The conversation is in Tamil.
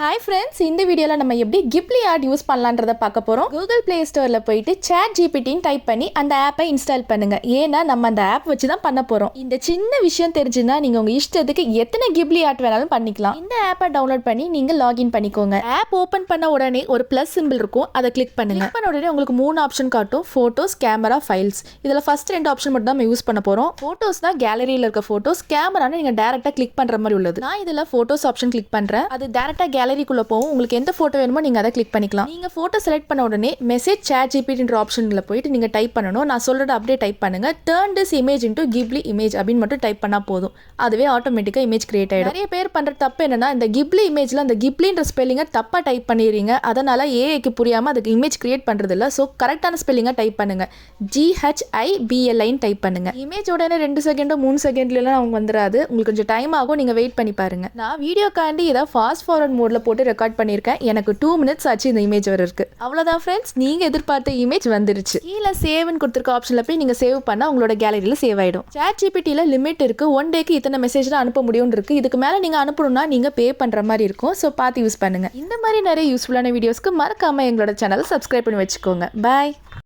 ஹாய் ஃப்ரெண்ட்ஸ் இந்த வீடியோவில் நம்ம எப்படி கிப்லி ஆர்ட் யூஸ் பண்ணலான்றத பார்க்க போகிறோம் கூகுள் ப்ளே ஸ்டோரில் போயிட்டு சேட் ஜிபிடின்னு டைப் பண்ணி அந்த ஆப்பை இன்ஸ்டால் பண்ணுங்கள் ஏன்னா நம்ம அந்த ஆப் வச்சு தான் பண்ண போகிறோம் இந்த சின்ன விஷயம் தெரிஞ்சுன்னா நீங்கள் உங்கள் இஷ்டத்துக்கு எத்தனை கிப்லி ஆர்ட் வேணாலும் பண்ணிக்கலாம். இந்த ஆப்பை டவுன்லோட் பண்ணி நீங்கள் லாகின் பண்ணிக்கோங்க. ஆப் ஓப்பன் பண்ண உடனே ஒரு ப்ளஸ் சிம்பிள் இருக்கும். அதை கிளிக் பண்ணுங்க. பண்ண உடனே உங்களுக்கு மூணு ஆப்ஷன் காட்டும். ஃபோட்டோஸ் கேமரா ஃபைல்ஸ் இதில் ஃபர்ஸ்ட் ரெண்டு ஆப்ஷன் மட்டும் தான் நம்ம யூஸ் பண்ண போகிறோம் ஃபோட்டோஸ் தான் கேலரியில் இருக்க ஃபோட்டோஸ் கேமரானா நீங்கள் டேரெக்டாக கிளிக் பண்ணுற மாதிரி உள்ளது. நான் இதில் ஃபோட்டோஸ் ஆப்ஷன் கிளிக் பண்ணுறேன் அது டேரெக்டாக கேலரிக்குள்ளே போகும் உங்களுக்கு எந்த ஃபோட்டோ வேணுமோ நீங்கள் அதை கிளிக் பண்ணிக்கலாம். நீங்கள் ஃபோட்டோ செலக்ட் பண்ண உடனே மெசேஜ் சேட் ஜிபிடின்ற ஆப்ஷனில் போயிட்டு நீங்கள் டைப் பண்ணணும். நான் சொல்கிறத அப்படியே டைப் பண்ணுங்கள் turn this image into Ghibli image அப்படின்னு மட்டும் டைப் பண்ணால் போதும். அதுவே ஆட்டோமேட்டிக்காக இமேஜ் கிரியேட் ஆகிடும் நிறைய பேர் பண்ணுற தப்பு என்னன்னா இந்த கிப்லி இமேஜில் அந்த கிப்லின்ற ஸ்பெல்லிங்கை தப்பாக டைப் பண்ணிடுறீங்க. அதனால் ஏஐக்கு புரியாமல் அதுக்கு இமேஜ் கிரியேட் பண்ணுறது இல்லை ஸோ கரெக்டான ஸ்பெல்லிங்கை டைப் பண்ணுங்க. ஜிஹெச்ஐபிஎல்ஐன்னு டைப் பண்ணுங்க. இமேஜ் உடனே ரெண்டு செகண்டோ மூணு செகண்ட்லாம் அவங்க வந்துடாது உங்களுக்கு கொஞ்சம் டைம் ஆகும். நீங்கள் வெயிட் பண்ணி பாருங்க. நான் வீடியோக்காண்டி இதை ஃபாஸ்ட் ஃபார்வர்ட் மோடில் போட்டு ரெக்கார்ட் பண்ணியிருக்கேன் எனக்கு டூ மினிட்ஸ் ஆச்சு இந்த இமேஜ் வரருக்கு அவ்வளோதான் ஃப்ரெண்ட்ஸ் நீங்கள் எதிர்பார்த்த இமேஜ் வந்துருச்சு. கீழே சேவ்னு கொடுத்துருக்க ஆப்ஷனில் போய் நீங்கள் சேவ் பண்ணால் உங்களோட கேலரியில் சேவ் ஆகிடும் சேட் ஜிபிடியில் லிமிட் இருக்குது ஒன் டேக்கு இத்தனை மெசேஜ் தான் அனுப்ப முடியும்னு இருக்குது இதுக்கு மேலே நீங்கள் அனுப்பணும்னா நீங்கள் பே பண்ணுற மாதிரி இருக்கும். ஸோ பார்த்து யூஸ் பண்ணுங்கள் இந்த மாதிரி நிறைய யூஸ்ஃபுல்லான வீடியோஸ்க்கு மறக்காமல் எங்களோட சேனலை சப்ஸ்கிரைப் பண்ணி வச்சுக்கோங்க. பாய்